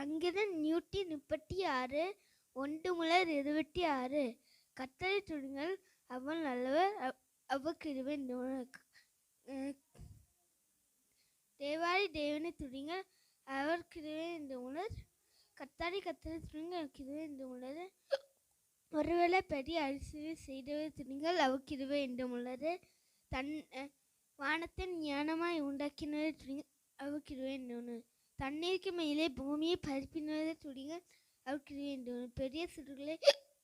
சங்கீதம் நூற்றி முப்பத்தி ஆறு ஒன்று முதல் இருபத்தி ஆறு. கத்தரை துணிகள் அவன் நல்லவர் அவ்- அவர் தேவாரி தேவனை துடிங்கள் அவர் இந்த என்று உணர் கத்தாரி கத்தரை துடிங்கள் அவர் கிருபை என்று உணர் ஒருவேளை பெரிய அரிசியை செய்தவர் துணிகள் அவர் கிருபை என்று உள்ளது தன் வானத்தின் ஞானமாய் உண்டாக்கினர் துணி அவர் கிருபை என்று உணர் தண்ணீருக்கு மேலே பூமியை பரப்பினதை துணிகள் அவுக்கிற வேண்டும் பெரிய சுடுகளை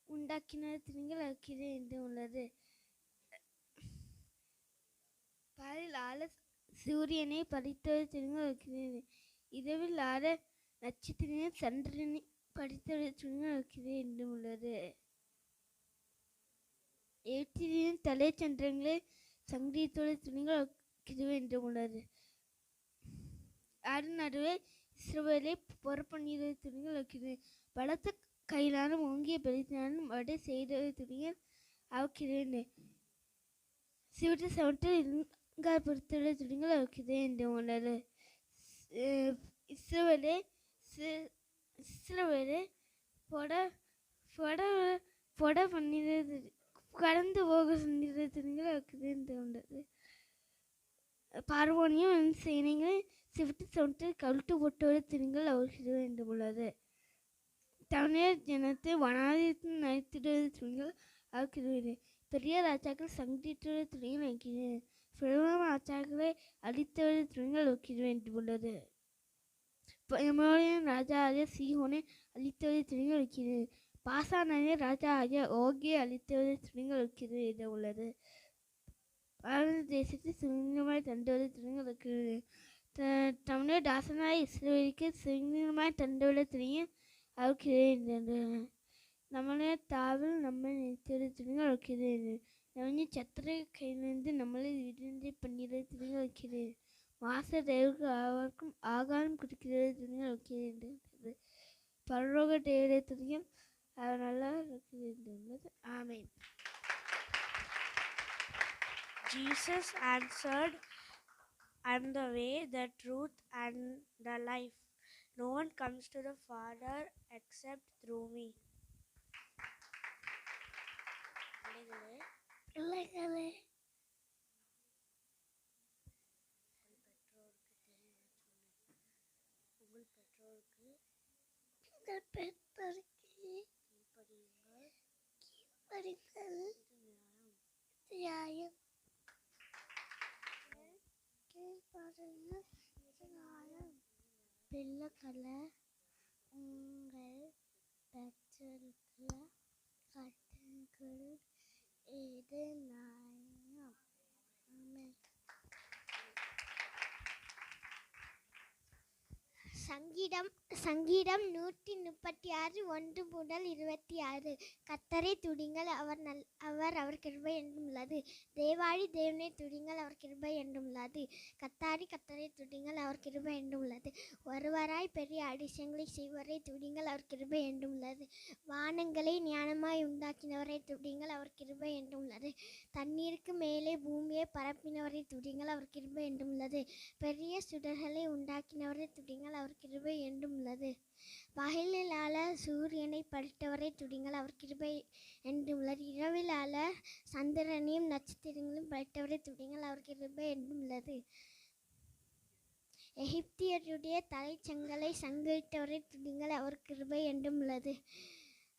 உண்டாக்கினதை துணிகள் அவுக்கிற கிருபை என்று உள்ளது. பாலில் ஆள சூரியனை படைத்தது துணிகள் அவர் இரவில் ஆட நட்சத்திரனை சந்திரனை படித்தது துணிகள் அவர் என்றும் என்று உள்ளது. ஏற்றியின் தலை சந்திரங்களை சங்கீதத்தோட துணிகள் கிருபை என்று உள்ளது. அருநடுவே நடுவே இஸ்ரவேலை துணிகள் கிருபை பலத்த கையிலானும் ஓங்கிய பெருத்தினாலும் வடை செய்த துணிகள் அவக்கிறேன் சிவட்டு சவட்டு இங்கார் பொறுத்துள்ள துணிகள் அவக்கிதே என்று உள்ளது இஸ்ரவேலே சி- பொட பொட பொட பண்ணிடுறது கடந்து போக சொன்னிருந்த துணிகள் அவக்கிதே என்று உள்ளது பார்வோனியும் அவன் சிவத்து சிவட்டு கழுட்டு கவிழ்த்து போட்டோட துணிகள் அவர்கிட்ட என்று உள்ளது தமிழர் ஜனத்தை வனாதி நடித்திடுவது துணிகள் அவர்கிட்ட பெரிய ராஜாக்கள் சங்கீட்டுவது துணிகள் நினைக்கிறேன் பிரதம ராஜாக்களை அழித்தவது துணிகள் ஒக்கிட வேண்டும் உள்ளது எமோரியன் ராஜா ஆகிய சீஹோனை அழித்தவது துணிகள் வைக்கிறது பாசானே ராஜா ஆகிய ஓகே அழித்தவது துணிகள் வைக்கிறது என்று உள்ளது பாரத தேசத்தில் சுதந்திரமாய் தண்டுவது துணிகள் வைக்கிறது த- தமிழர் தாசனாய் இஸ்ரேலுக்கு சுதந்திரமாய் தண்டுள்ள துணியை அவருக்கு நம்மளே தாவில் நம்மை நிறுத்தியது துணிகள் வைக்கிறது நவனி சத்திர கையிலிருந்து நம்மளை விடுதலை பண்ணிடுறது துணிகள் வைக்கிறது மாச தேவருக்கு அவருக்கும் ஆகாரம் குடிக்கிறது துணிகள் வைக்கிறது பரலோக Jesus answered, I am the way, the truth, and the life. No one comes to the Father except through me. பிள்ளைகளே, பிள்ளைகளே உங்கள் பெற்றோருக்கு உங்கள் பெற்றோருக்கு கீழ்ப்படியுங்கள். படிங்கள் இது நியாயம். நியாயம் கீழ்ப்படுங்கள் பிள்ளைகளை உங்கள் பெற்றோர்களை கட்டுங்கள் இது நியாயம் ஆமென் சங்கீதம் சங்கீதம் நூற்றி முப்பத்தி ஆறு ஒன்று முதல் இருபத்தி ஆறு. கத்தரை துடிங்கள் அவர் நல் அவர் அவர் கிருபை என்றும் உள்ளது. தேவாழி தேவனை துடிங்கள் அவர் கிருபை என்றும் உள்ளது. கத்தாரி கத்தரை துடிங்கள் அவர் கிருபை என்றுள்ளது உள்ளது. ஒருவராய் பெரிய அதிசயங்களை செய்வரை துடிங்கள் அவர் கிருபை என்றுள்ளது உள்ளது. வானங்களை ஞானமாய் உண்டாக்கினவரை துடிங்கள் அவர் கிருபை என்றும் உள்ளது. தண்ணீருக்கு மேலே பூமியை பரப்பினவரை துடிங்கள் அவர் கிருபை என்றுள்ளது உள்ளது. பெரிய சுடர்களை உண்டாக்கினவரை துடிங்கள் அவர் கிருபை என்றும் உள்ளது. பகலிலால சூரியனை படைத்தவரை துடிங்கள் அவர் கிருபை என்றும் உள்ளது. இரவிலால சந்திரனையும் நட்சத்திரங்களையும் படைத்தவரை துடிங்கள் அவர் கிருபை என்றும் உள்ளது. எகிப்தியருடைய தலைச்சங்களை சங்கரித்தவரை துடிங்கள் அவர் கிருபை என்றும் உள்ளது.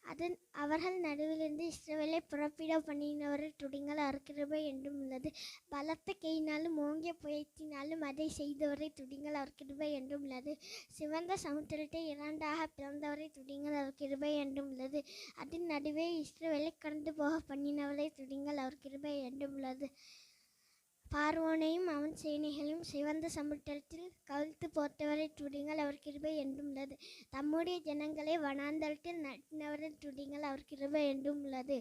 அதன் அவர்கள் நடுவிலிருந்து இஸ்ரவேலை புறப்பிட பண்ணினவரை துடிங்கள் அவர் கிருபை என்றும் உள்ளது. பலத்த கையினாலும் ஓங்கிய புயத்தினாலும் அதை செய்தவரை துடிங்கள் அவர் கிருபை என்றும் உள்ளது. சிவந்த சமுத்திரத்தை இரண்டாக பிறந்தவரை துடிங்கள் அவர் கிருபை என்றும் உள்ளது. அதன் நடுவே இஸ்ரவேலை கடந்து போக பண்ணினவரை துடிங்கள் அவர் கிருபை என்றும் உள்ளது. பார்வோனையும் அவன் சேனைகளையும் சிவந்த சமுத்திரத்தில் கவிழ்த்து போட்டவரை துடிங்கள் அவர் கிருபை என்றும் உள்ளது. தம்முடைய ஜனங்களை வனாந்தரத்தில் நட்டினவரை துடிங்கள் அவர் கிருபை என்றும் உள்ளது.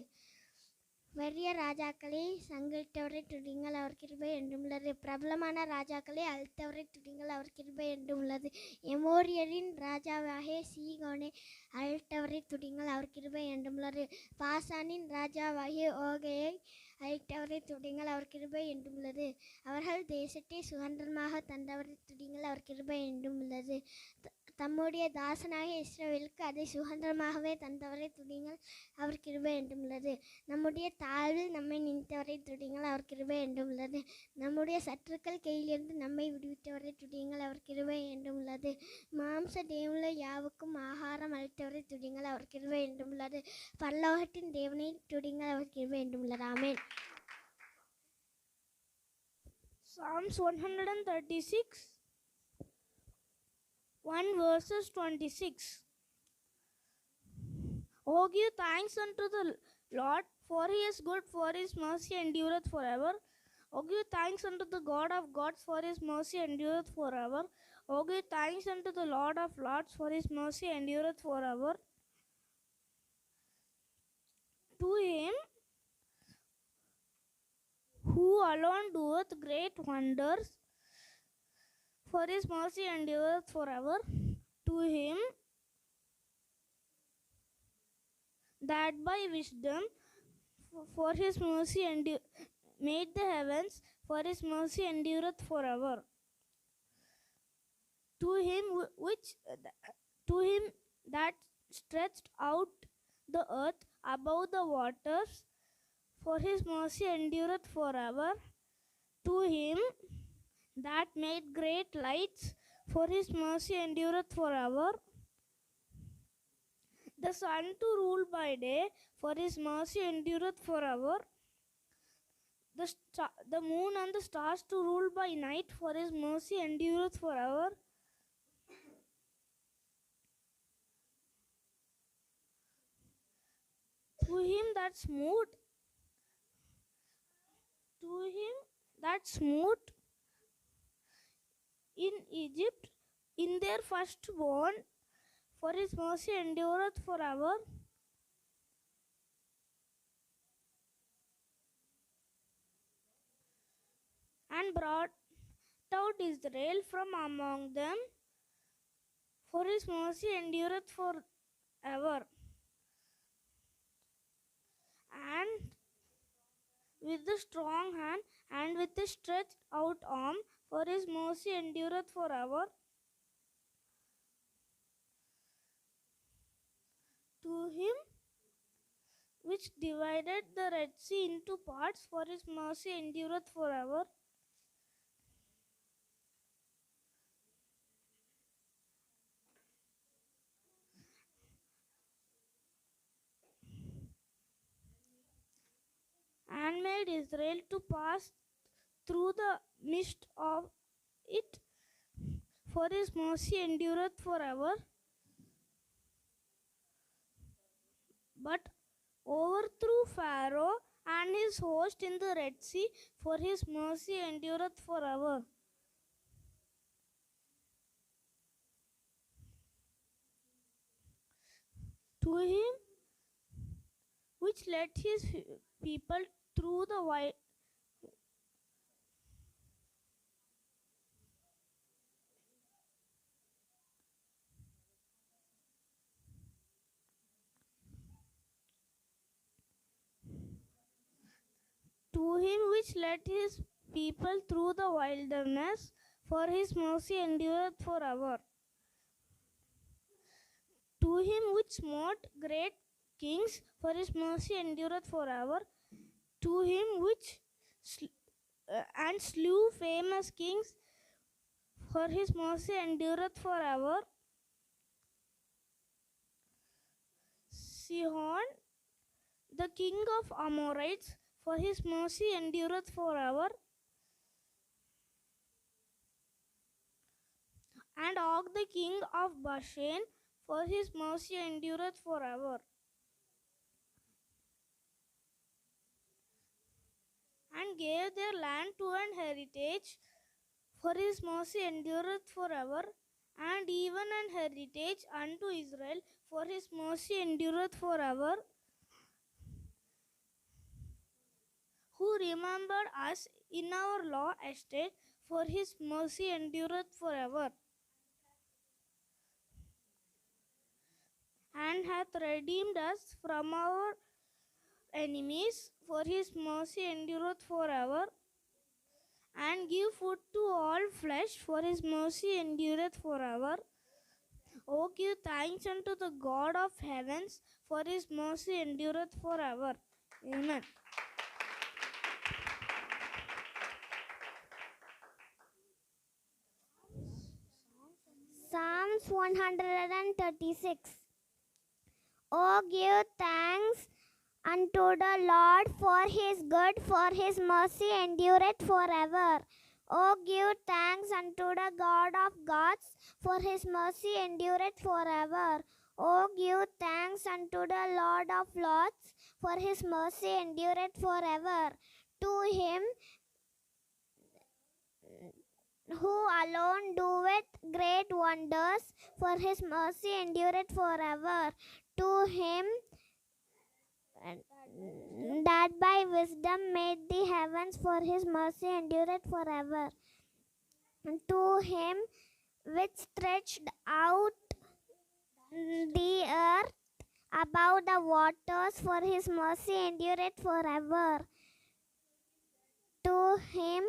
பெரிய ராஜாக்களை சங்கிட்டவரை துடிங்கள் அவர் கிருபை என்றும் உள்ளது. பிரபலமான ராஜாக்களை அழுத்தவரை துடிங்கள் அவர் கிருபை என்றும் உள்ளது. எமோரியரின் ராஜாவாகிய சீகோனை அழுத்தவரை துடிங்கள் அவர் கிருபை என்றும் உள்ளது. பாசானின் ராஜாவாகிய ஓகையை அழைத்தவரை துடிங்கள் அவர் கிருபை என்றும் உள்ளது அவர்கள் தேசத்தை சுதந்திரமாக தந்தவரை துடிங்கள் அவர் கிருபை என்றும் உள்ளது தம்முடைய தாசனாகிய இஸ்ரவேலுக்கு அதை சுதந்திரமாகவே தந்தவரை துடிங்கள் அவர் கிருபை என்றும் உள்ளது. நம்முடைய தாழ்வில் நம்மை நினைத்தவரை துடிங்கள் அவர் கிருபை என்றும் உள்ளது. நம்முடைய சற்றுக்கள் கையிலிருந்து நம்மை விடுவித்தவரை துடிங்கள் அவர் கிருபை என்றும் உள்ளது. மாம்ச தேவனுள்ள யாவுக்கும் ஆகாரம் அளித்தவரை துடிங்கள் அவர் கிருபை என்றும் உள்ளது. பல்லோகத்தின் தேவனை துடிங்கள் அவர் கிருபை என்றும் உள்ளது. ஆமென். Psalms 136, 1 verses 26. Oh, give thanks unto the Lord, for he is good, for his mercy endureth forever. Oh, give thanks unto the God of gods, for his mercy endureth forever. Oh, give thanks unto the Lord of lords, for his mercy endureth forever. To him who alone doeth great wonders, for his mercy endureth forever. To him that by wisdom, for his mercy endu- made the heavens, for his mercy endureth forever. To him which to him that stretched out the earth above the waters, for his mercy endureth forever. To him that made great lights, for his mercy endureth forever. The sun to rule by day, for his mercy endureth forever. The, sta- the moon and the stars to rule by night, for his mercy endureth forever. To him that smote to him that smote in Egypt in their firstborn, for his mercy endureth forever. And brought out Israel from among them, for his mercy endureth forever. And with the strong hand and with the stretched out arm, for his mercy endureth forever. To him which divided the Red Sea into parts, for his mercy endureth forever. and made Israel to pass through the midst of it, for his mercy endureth forever. But overthrew Pharaoh and his host in the Red Sea, for his mercy endureth forever. To him which led his people through the him which led his people through the wilderness, for his mercy endureth forever. To him which smote great kings, for his mercy endureth forever. To him which sl- uh, and slew famous kings, for his mercy endureth forever. Sihon, the king of Amorites, for his mercy endureth forever. And Og, the king of Bashan, for his mercy endureth forever. And gave their land to an heritage, for his mercy endureth forever. And even an heritage unto Israel, for his mercy endureth forever. Who remembered us in our law estate, for his mercy endureth forever. and hath redeemed us from our enemies, for his mercy endureth forever. And give food to all flesh, for his mercy endureth forever. O give thanks unto the God of heavens, for his mercy endureth forever. Amen. Psalms 136 Oh, give thanks unto the Lord for his good, for his mercy endureth forever. Oh, give thanks unto the God of gods, for his mercy endureth forever. Oh, give thanks unto the Lord of lords, for his mercy endureth forever. To him who alone doeth great wonders, for his mercy endureth forever. To him that by wisdom made the heavens, for his mercy endureth forever. To him which stretched out the earth above the waters, for his mercy endureth forever. To him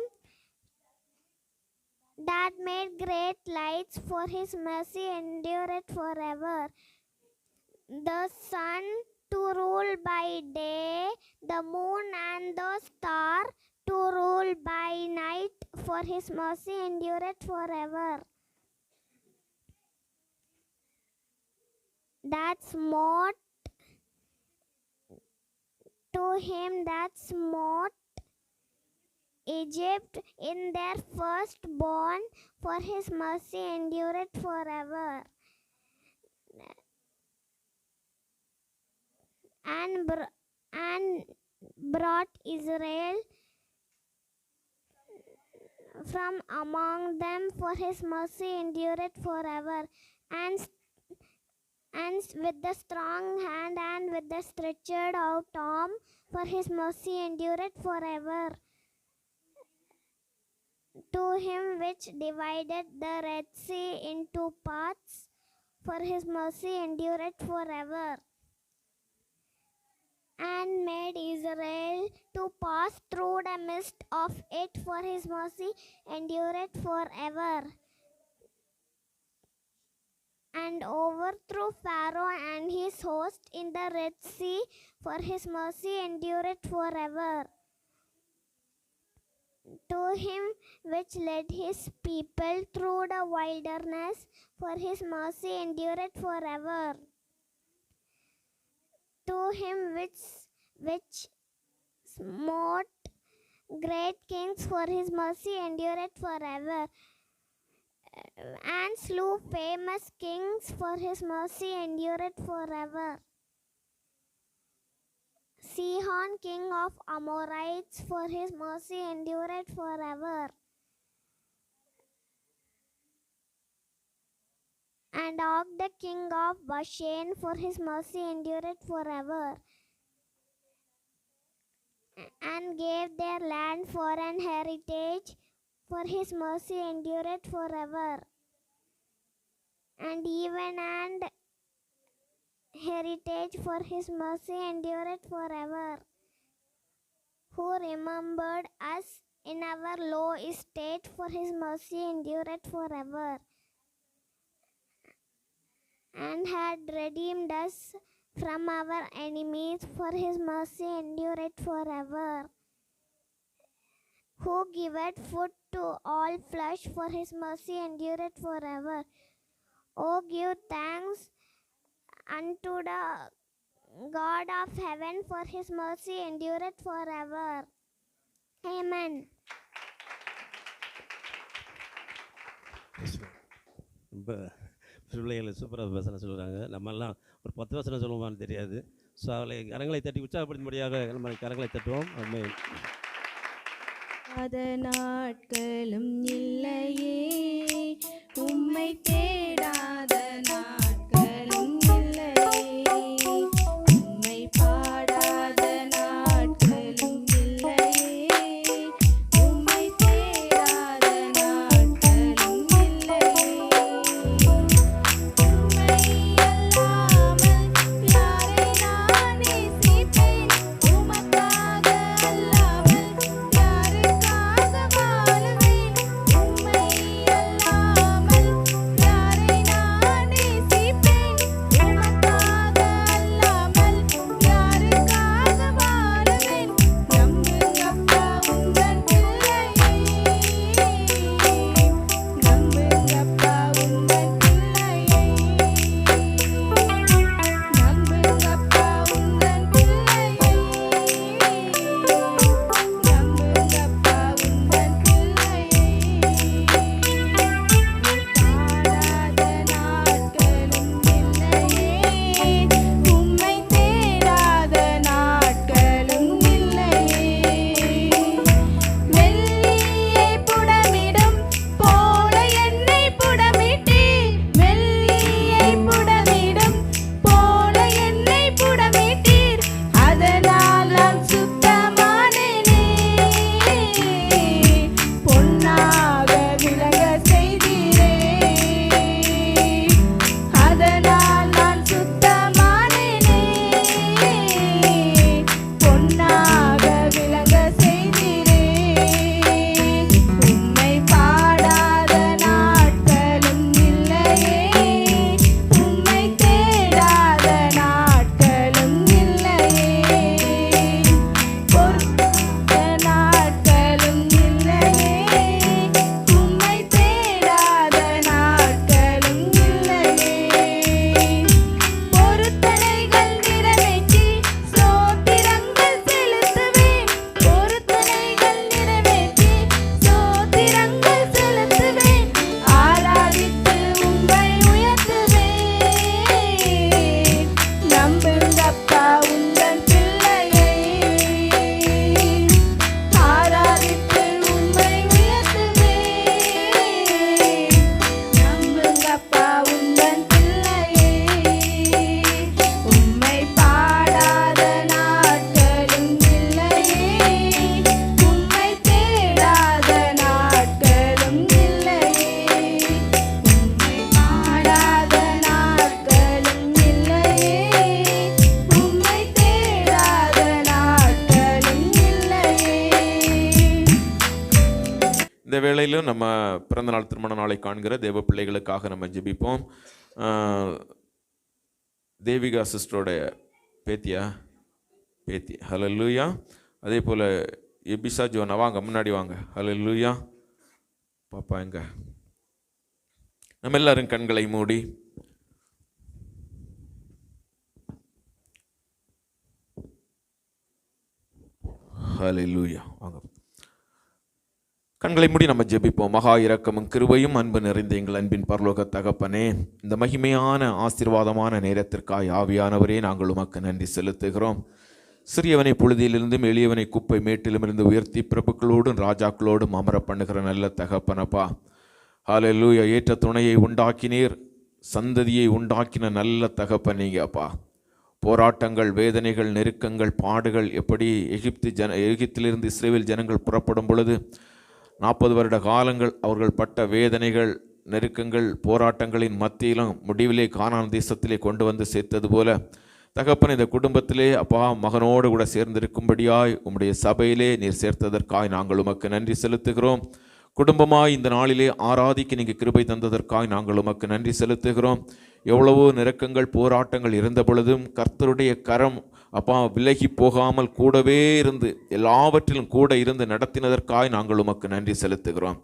that made great lights, for his mercy endureth forever. The sun to rule by day, the moon and the star to rule by night, for his mercy endureth forever. That smote to him that smote Egypt in their firstborn, for his mercy endureth forever. And, br- and brought Israel from among them, for his mercy endureth forever. And and with the strong hand and with the stretched out arm, for his mercy endureth forever to him which divided the Red Sea into parts, for his mercy endureth forever, and made Israel to pass through the midst of it, for his mercy endureth forever, and overthrew Pharaoh and his host in the Red Sea, for his mercy endureth forever to him which led his people through the wilderness, for his mercy endureth forever. To him which which smote great kings, for his mercy endureth forever. And slew famous kings, for his mercy endureth forever. Sihon, king of Amorites, for his mercy endureth forever. And Og, the king of Bashan, for his mercy endureth forever. And gave their land for an heritage, for his mercy endureth forever. And even and heritage, for his mercy endureth forever. Who remembered us in our low estate, for his mercy endureth forever. And had redeemed us from our enemies, for his mercy endureth forever. Who giveth food to all flesh, for his mercy endureth forever. O give thanks unto the God of heaven, for his mercy endureth forever. Amen. ரொம்ப பிள்ளைகளை சூப்பராக வசனம் சொல்கிறாங்க நம்மெல்லாம் ஒரு பத்து வசனம் சொல்லுவான்னு தெரியாது. ஸோ அவளை கரங்களை தட்டி உற்சாகப்படுத்தும்படியாக நம்ம கரங்களை தட்டுவோம். அம்மே அத நாட்களும் இல்லையே. உம்மை தேடாத நாட்களும் வேளையிலும் நம்ம பிறந்தநாள் திருமண நாளை காண்கிற தேவ பிள்ளைகளுக்காக நம்ம ஜெபிப்போம். தேவிகா சிஸ்டரோட பேத்தியா? பேத்தி. ஹலோ லூயா அதே போல் எபிசா ஜோனா வாங்க முன்னாடி வாங்க. ஹலோ லூயா பாப்பா எங்க? நம்ம எல்லாரும் கண்களை மூடி. ஹலோ லூயா வாங்க. கண்களை மூடி நம்ம ஜெபிப்போம். மகா இரக்கமும் கிருபையும் அன்பு நிறைந்த எங்கள் அன்பின் பரலோக தகப்பனே இந்த மகிமையான ஆசீர்வாதமான நேரத்திற்காய் ஆவியானவரே நாங்கள் உமக்கு நன்றி செலுத்துகிறோம். சிறியவனை புழுதியிலிருந்தும் எளியவனை குப்பை மேட்டிலுமிருந்து உயர்த்தி பிரபுக்களோடும் ராஜாக்களோடும் அமர பண்ணுகிற நல்ல தகப்பனப்பா. ஹalleluya ஏற்ற துணையை உண்டாக்கினீர். சந்ததியை உண்டாக்கின நல்ல தகப்பன் நீங்க அப்பா. போராட்டங்கள் வேதனைகள் நெருக்கங்கள் பாடுகள் எப்படி எகிப்து ஜன எகிப்திலிருந்து இஸ்ரேவில் ஜனங்கள் புறப்படும் பொழுது நாற்பது வருட காலங்கள் அவர்கள் பட்ட வேதனைகள் நெருக்கங்கள் போராட்டங்களின் மத்தியிலும் முடிவிலே கானான் தேசத்திலே கொண்டு வந்து சேர்த்தது போல தகப்பன் இந்த குடும்பத்திலே அப்பா மகனோடு கூட சேர்ந்திருக்கும்படியாய் உம்முடைய சபையிலே நீர் சேர்த்ததற்காய் நாங்கள் உமக்கு நன்றி செலுத்துகிறோம். குடும்பமாக இந்த நாளிலே ஆராதிக்க நீங்கள் கிருபை தந்ததற்காய் நாங்கள் உமக்கு நன்றி செலுத்துகிறோம். எவ்வளவோ நெருக்கங்கள் போராட்டங்கள் இருந்த பொழுதும் கர்த்தருடைய கரம் அப்பா விலகி போகாமல் கூடவே இருந்து எல்லாவற்றிலும் கூட இருந்து நடத்தினதற்காய் நாங்கள் உமக்கு நன்றி செலுத்துகிறோம்.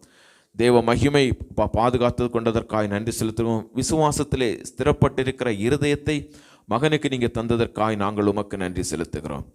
தேவ மகிமை பா பாதுகாத்து கொண்டதற்காய் நன்றி செலுத்துகிறோம். விசுவாசத்திலே ஸ்திரப்பட்டிருக்கிற இருதயத்தை மகனுக்கு நீங்கள் தந்ததற்காய் நாங்கள் உமக்கு நன்றி செலுத்துகிறோம்.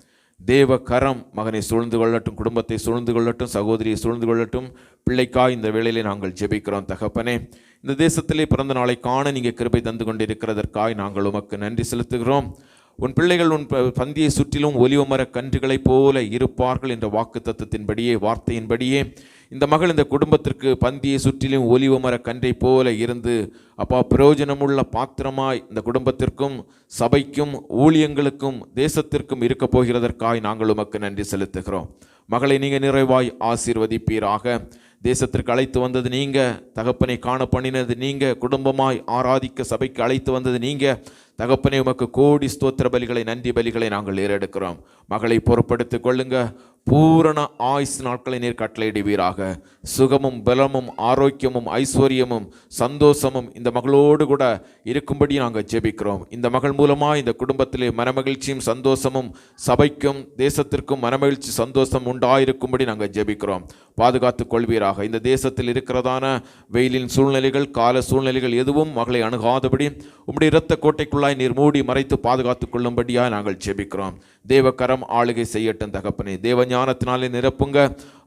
தேவ கரம் மகனை சூழ்ந்து கொள்ளட்டும் குடும்பத்தை சூழ்ந்து கொள்ளட்டும் சகோதரியை சூழ்ந்து கொள்ளட்டும். பிள்ளைக்காய் இந்த வேளையிலே நாங்கள் ஜெபிக்கிறோம் தகப்பனே. இந்த தேசத்திலே பிறந்த நாளை காண நீங்கள் கிருபை தந்து கொண்டிருக்கிறதற்காய் நாங்கள் உமக்கு நன்றி செலுத்துகிறோம். உன் பிள்ளைகள் உன் ப- பந்தியை சுற்றிலும் ஒலிவமர கன்றுகளைப் போல இருப்பார்கள் என்ற வாக்கு தத்துவத்தின்படியே வார்த்தையின்படியே. இந்த மகள் இந்த குடும்பத்திற்கு பந்தியை சுற்றிலும் ஒலிவமர கன்றை போல இருந்து அப்பா பிரயோஜனமுள்ள பாத்திரமாய் இந்த குடும்பத்திற்கும் சபைக்கும் ஊழியங்களுக்கும் தேசத்திற்கும் இருக்க போகிறதற்காய் நாங்கள் உமக்கு நன்றி செலுத்துகிறோம். மகளை நீங்கள் நிறைவாய் ஆசீர்வதிப்பீராக. தேசத்திற்கு அழைத்து வந்தது நீங்க தகப்பனை காண பண்ணினது நீங்க குடும்பமாய் ஆராதிக்க சபைக்கு அழைத்து வந்தது நீங்க. தகப்பனை உமக்கு கோடி ஸ்தோத்திர பலிகளை நன்றி பலிகளை நாங்கள் ஏறெடுக்கிறோம். மகளை பொறுப்படுத்திக் கொள்ளுங்க. பூரண ஆயுஸ் நாட்களை நீர் கட்டளையிடுவீராக. சுகமும் பலமும் ஆரோக்கியமும் ஐஸ்வர்யமும் சந்தோஷமும் இந்த மகளோடு கூட இருக்கும்படி நாங்கள் ஜெபிக்கிறோம். இந்த மகள் மூலமாக இந்த குடும்பத்திலே மனமகிழ்ச்சியும் சந்தோஷமும் சபைக்கும் தேசத்திற்கும் மனமகிழ்ச்சி சந்தோஷம் உண்டாயிருக்கும்படி நாங்கள் ஜெபிக்கிறோம். பாதுகாத்துக் கொள்வீராக. இந்த தேசத்தில் இருக்கிறதான வெயிலின் சூழ்நிலைகள் கால சூழ்நிலைகள் எதுவும் மகளை அணுகாதபடி உம்முடைய இரத்த கோட்டைக்குள்ளாய் நீர் மூடி மறைத்து பாதுகாத்துக் கொள்ளும்படியாக நாங்கள் ஜெபிக்கிறோம். தேவக்கரம் ஆளுகை செய்யட்டும் தகப்பனே. தேவ ஞானத்தினாலே நிரப்புங்க.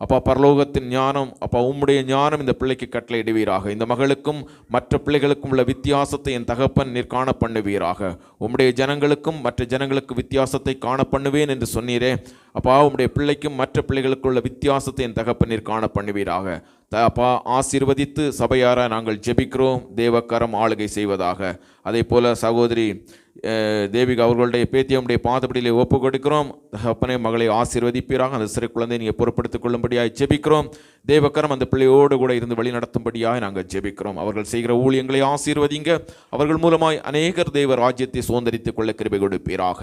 அப்பா பரலோகத்தின் ஞானம் அப்பா உம்முடைய ஞானம் இந்த பிள்ளைக்கு கட்டளையிடுவீராக. இந்த மகளுக்கும் மற்ற பிள்ளைகளுக்கும் உள்ள வித்தியாசத்தை என் தகப்பன் நீர் காண பண்ணுவீராக உம்முடைய ஜனங்களுக்கும் மற்ற ஜனங்களுக்கு வித்தியாசத்தை காண பண்ணுவேன் என்று சொன்னீரே. அப்பா உம்முடைய பிள்ளைக்கும் மற்ற பிள்ளைகளுக்குள்ள வித்தியாசத்தை என் தகப்பன் நீர் காண பண்ணுவீராக அப்பா ஆசீர்வதித்து சபையார நாங்கள் ஜெபிக்கிறோம். தேவக்கரம் ஆளுகை செய்வதாக. அதே போல சகோதரி தேவிகா அவர்களுடைய பேத்தியமுடைய பாதப்படியிலே ஒப்பு கொடுக்கிறோம். அப்பனை மகளை ஆசீர்வதிப்பீராக. அந்த சிறு குழந்தை நீங்கள் பொறுப்படுத்திக் கொள்ளும்படியாய் ஜெபிக்கிறோம். தேவக்கரம் அந்த பிள்ளையோடு கூட இருந்து வழி நடத்தும்படியாய் நாங்கள் ஜெபிக்கிறோம். அவர்கள் செய்கிற ஊழியங்களை ஆசீர்வதிங்க. அவர்கள் மூலமாய் அநேகர் தேவ ராஜ்யத்தை சுதந்திரித்துக் கொள்ள கிருபை கொடுப்பீராக.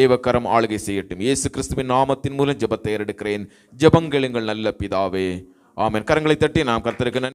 தேவக்கரம் ஆளுகை செய்யட்டும். இயேசு கிறிஸ்துவின் நாமத்தின் மூலம் ஜெபத்தை எடுக்கிறேன் ஜெபங்கள் எங்கள் நல்ல பிதாவே. ஆமென். கரங்களை தட்டி நாம் கர்த்தருக்கு